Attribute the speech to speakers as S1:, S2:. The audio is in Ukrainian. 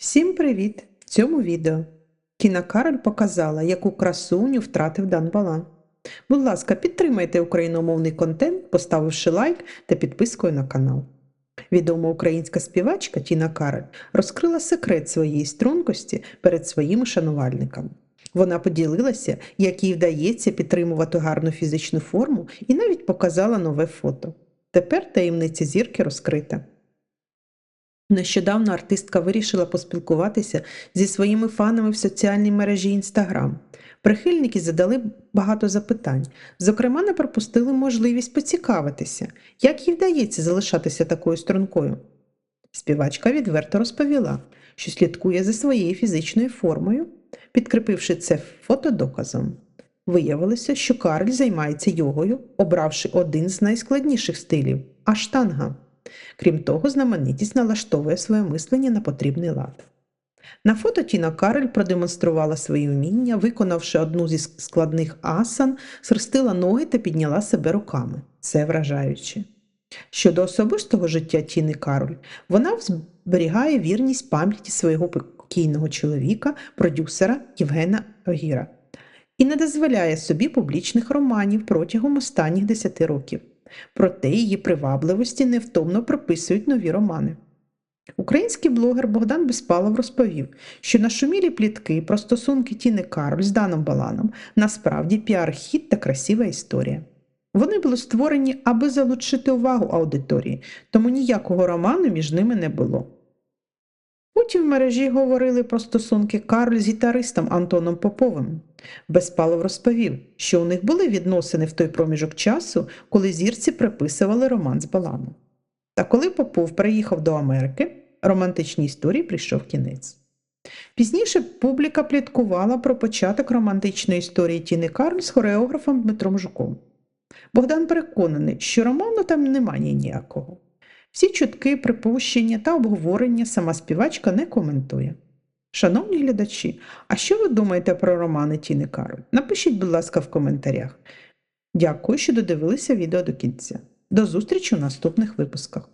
S1: Всім привіт! В цьому відео Тіна Кароль показала, яку красуню втратив Дан Балан. Будь ласка, підтримайте україномовний контент, поставивши лайк та підпискою на канал. Відома українська співачка Тіна Кароль розкрила секрет своєї стрункості перед своїми шанувальниками. Вона поділилася, як їй вдається підтримувати гарну фізичну форму і навіть показала нове фото. Тепер таємниця зірки розкрита. Нещодавно артистка вирішила поспілкуватися зі своїми фанами в соціальній мережі Інстаграм. Прихильники задали багато запитань, зокрема, не пропустили можливість поцікавитися, як їй вдається залишатися такою стрункою. Співачка відверто розповіла, що слідкує за своєю фізичною формою, підкріпивши це фотодоказом. Виявилося, що Карль займається йогою, обравши один з найскладніших стилів аштанга. Крім того, знаменитість налаштовує своє мислення на потрібний лад. На фото Тіна Карель продемонструвала свої вміння, виконавши одну зі складних асан, сростила ноги та підняла себе руками. Це вражаюче. Щодо особистого життя Тіни Кароль, вона зберігає вірність пам'яті свого покійного чоловіка, продюсера Євгена Огіра, і не дозволяє собі публічних романів протягом останніх 10 років. Проте її привабливості невтомно прописують нові романи. Український блогер Богдан Беспалов розповів, що нашумілі плітки про стосунки Тіни Кароль з Даном Баланом насправді піар-хід та красива історія. Вони були створені, аби залучити увагу аудиторії, тому ніякого роману між ними не було. Потім в мережі говорили про стосунки Кароль з гітаристом Антоном Поповим. Безпалов розповів, що у них були відносини в той проміжок часу, коли зірці приписували роман з Баланом. Та коли Попов приїхав до Америки, романтичній історії прийшов кінець. Пізніше публіка пліткувала про початок романтичної історії Тіни Кароль з хореографом Дмитром Жуком. Богдан переконаний, що роману там немає ніякого. Всі чутки, припущення та обговорення сама співачка не коментує. Шановні глядачі, а що ви думаєте про романи Тіни Кароль? Напишіть, будь ласка, в коментарях. Дякую, що додивилися відео до кінця. До зустрічі у наступних випусках.